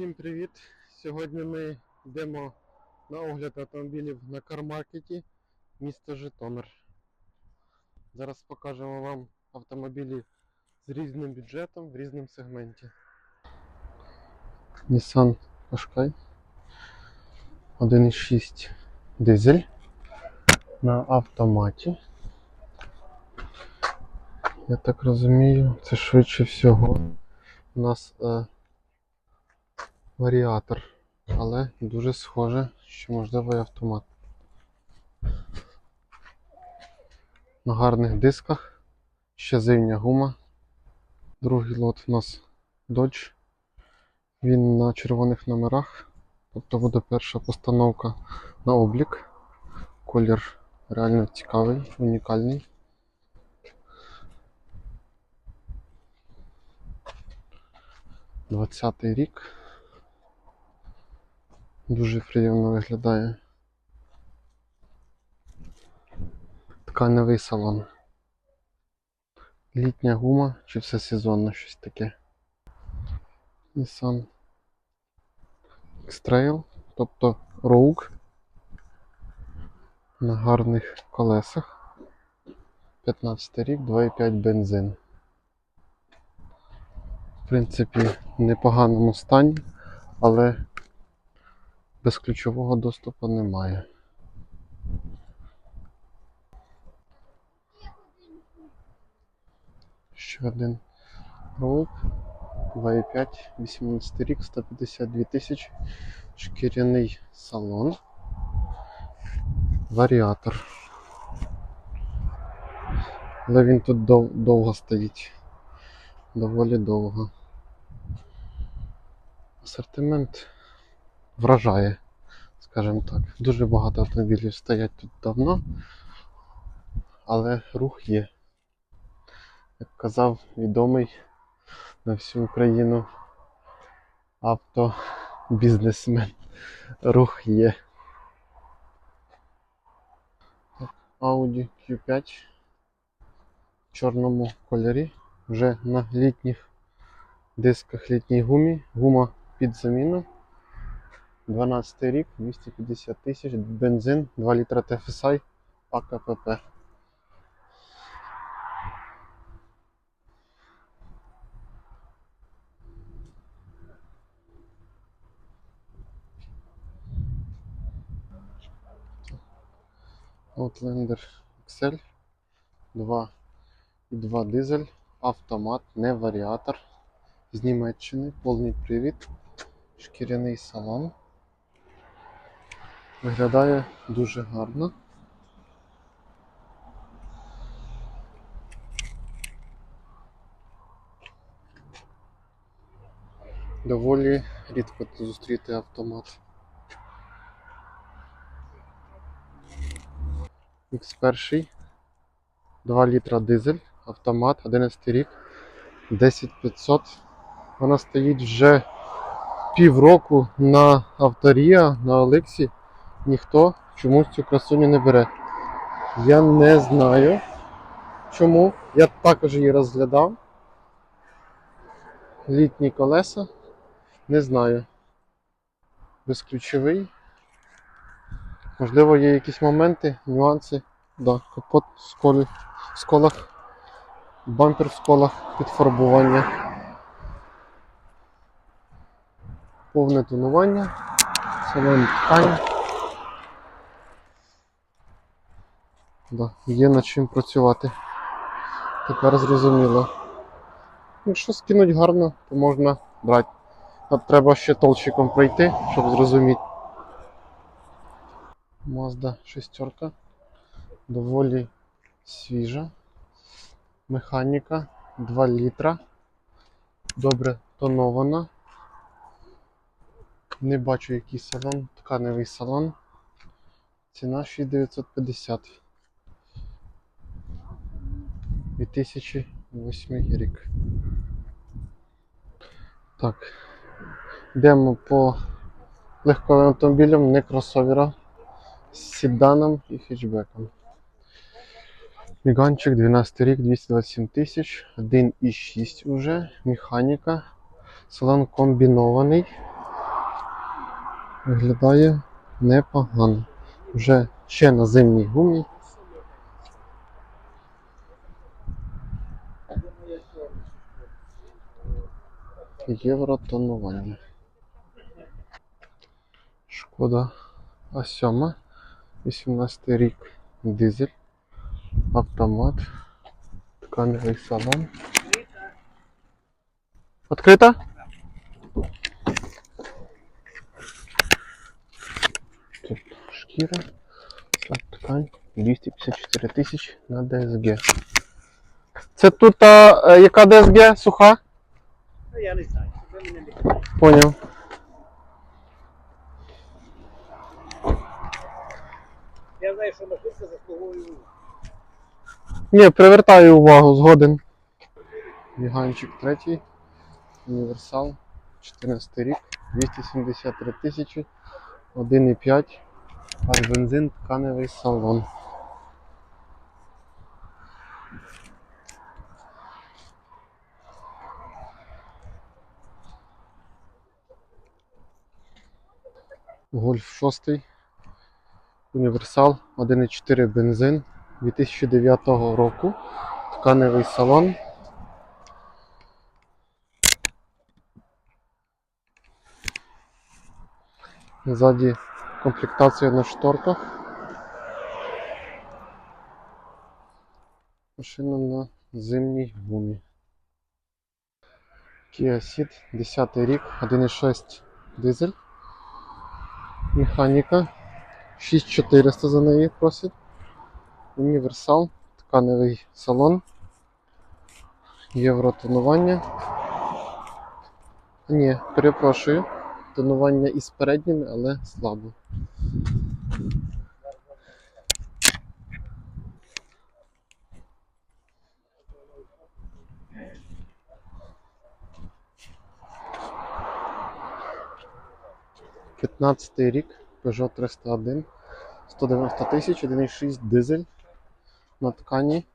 Всім привіт! Сьогодні ми йдемо на огляд автомобілів на кармаркеті місто Житомир. Зараз покажемо вам автомобілі з різним бюджетом в різному сегменті. Nissan Qashqai 1.6 дизель на автоматі. Я так розумію, це швидше всього у нас е, варіатор, але дуже схоже, що можливо і автомат. На гарних дисках, ще зимня гума. Другий лот у нас Dodge. Він на червоних номерах, тобто буде перша постановка на облік. Колір реально цікавий, унікальний. Двадцятий рік. Дуже приємно виглядає. Тканевий салон. Літня гума чи все сезонно щось таке. Nissan X-Trail, тобто Rogue на гарних колесах. 15 рік, 2,5 бензин. В принципі, в непоганому стані, але без ключового доступу немає. Ще один Rogue 2,5, 18 рік, 152 тисячі, шкіряний салон, варіатор. Але він тут дов- довго стоїть. Доволі довго. Асортимент вражає, скажімо так. Дуже багато автомобілів стоять тут давно, але рух є. Як казав відомий на всю Україну автобізнесмен. Рух є. Audi Q5 в чорному кольорі. Вже на літніх дисках літній гумі. Гума під заміну. 12 рік, 250 тисяч, бензин, 2 літра TFSI, АКПП. Outlander XL 2 і 2 дизель, автомат, не варіатор з Німеччини, повний привід, шкіряний салон. Виглядає дуже гарно. Доволі рідко зустріти автомат. X1, 2 літра дизель, автомат, 11 рік, 10500. Вона стоїть вже півроку на авторія, на Олексі. Ніхто чомусь цю красуню не бере. Я не знаю чому. Я також її розглядав. Літні колеса. Не знаю. Безключовий. Можливо, є якісь моменти, нюанси. Да, капот в в сколах, бампер в сколах, підфарбування. Повне тонування, салон ткань. Да, є над чим працювати. Тепер зрозуміло. Якщо скинуть гарно, то можна брати. От треба ще толщиком пройти, щоб зрозуміти. Mazda шестерка. Доволі свіжа. Механіка 2 літра. Добре тонована. Не бачу який салон, тканевий салон. Ціна 6950. 2008 рік. Так. Йдемо по легковим автомобілям, не кросоверам з седаном і хетчбеком. Міганчик 12 рік, 227 тисяч, 1,6 уже, механіка, салон комбінований, Виглядає непогано. Вже ще на зимній гумі. Євротонування. Шкода А7, 18 рік, дизель, автомат, тканевий салон. Открита? Тут шкіра, ткань, 254 тисячі на ДСГ. Це тут а, яка ДСГ? Суха? Ну, Я не знаю. Ви мене не Поняв. Я знаю, що машинка заслуговує. Ні, привертаю увагу, згоден. Віганчик третій. Універсал. 14 рік. 273 тисячі. 1,5. Газ бензин, тканевий салон. Гольф 6. Універсал 1,4 бензин 2009 року. Тканевий салон. Ззаді комплектація на шторках. Машина на зимній гумі. Kia Ceed, 10 рік, 1,6 дизель. Механіка. 6400 за неї просить. Універсал, тканевий салон. Євротонування. Ні, перепрошую. Тонування із передніми, але слабо. П'ятнадцятий рік, Peugeot 301, 190 тисяч, 1,6 дизель на ткані.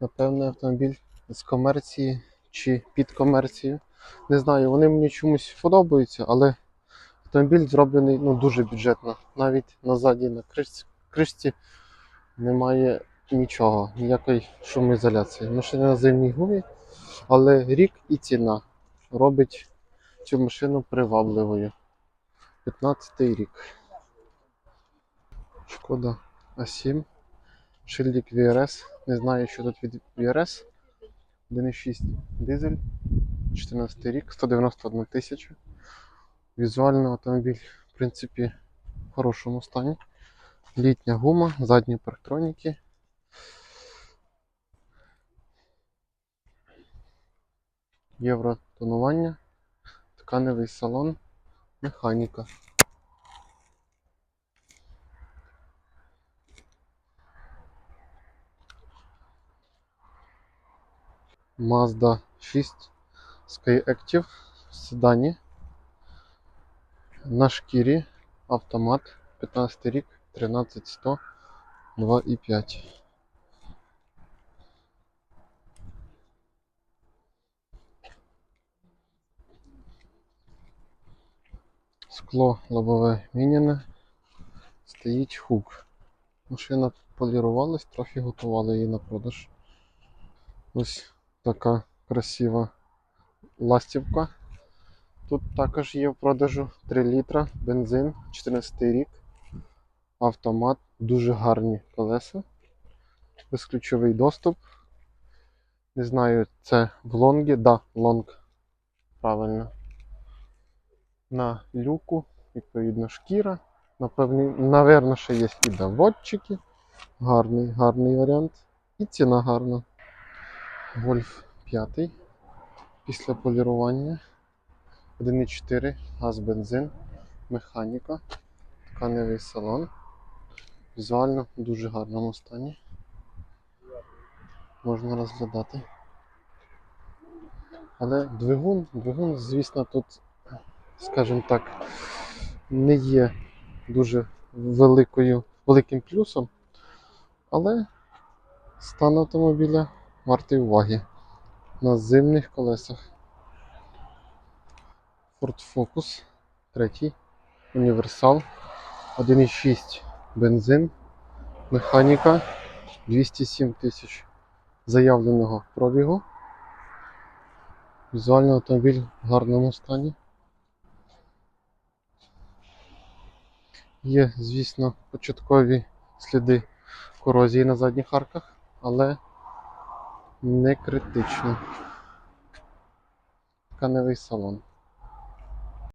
Напевне, автомобіль з комерції чи під комерцією. Не знаю, вони мені чомусь подобаються, але автомобіль зроблений ну, дуже бюджетно. Навіть назаді на кришці, кришці немає нічого, ніякої шумоізоляції. Машина на зимній гумі, але рік і ціна робить цю машину привабливою. 15 рік. Шкода А7. Шильдик VRS. Не знаю, що тут від VRS. 1,6 дизель. 14 рік, 191 тисяча. Візуально автомобіль, в принципі, в хорошому стані. Літня гума, задні парктроніки. Євротонування, тканевий салон, механіка. Mazda 6 Skyactiv в седані. На шкірі автомат 15 рік 13100 2,5. Скло лобове міняне. Стоїть хук. Машина полірувалась, трохи готували її на продаж. Ось така красива ластівка. Тут також є в продажу 3 літра, бензин, 14 рік, автомат, дуже гарні колеса, безключовий доступ. Не знаю, це в лонгі, да, лонг. Правильно. На люку, відповідно, шкіра. Напевне, наверно, ще є і доводчики. Гарний, гарний варіант. І ціна гарна. Гольф 5 після полірування. 1,4 газ бензин, механіка, тканевий салон. Візуально в дуже гарному стані. Можна розглядати. Але двигун, двигун, звісно, тут, скажімо так, не є дуже великою, великим плюсом. Але стан автомобіля вартий уваги на зимних колесах. Ford Focus третій. універсал, 1,6 бензин, механіка, 207 тисяч заявленого пробігу. Візуально автомобіль в гарному стані. Є, звісно, початкові сліди корозії на задніх арках, але не критично. Тканевий салон.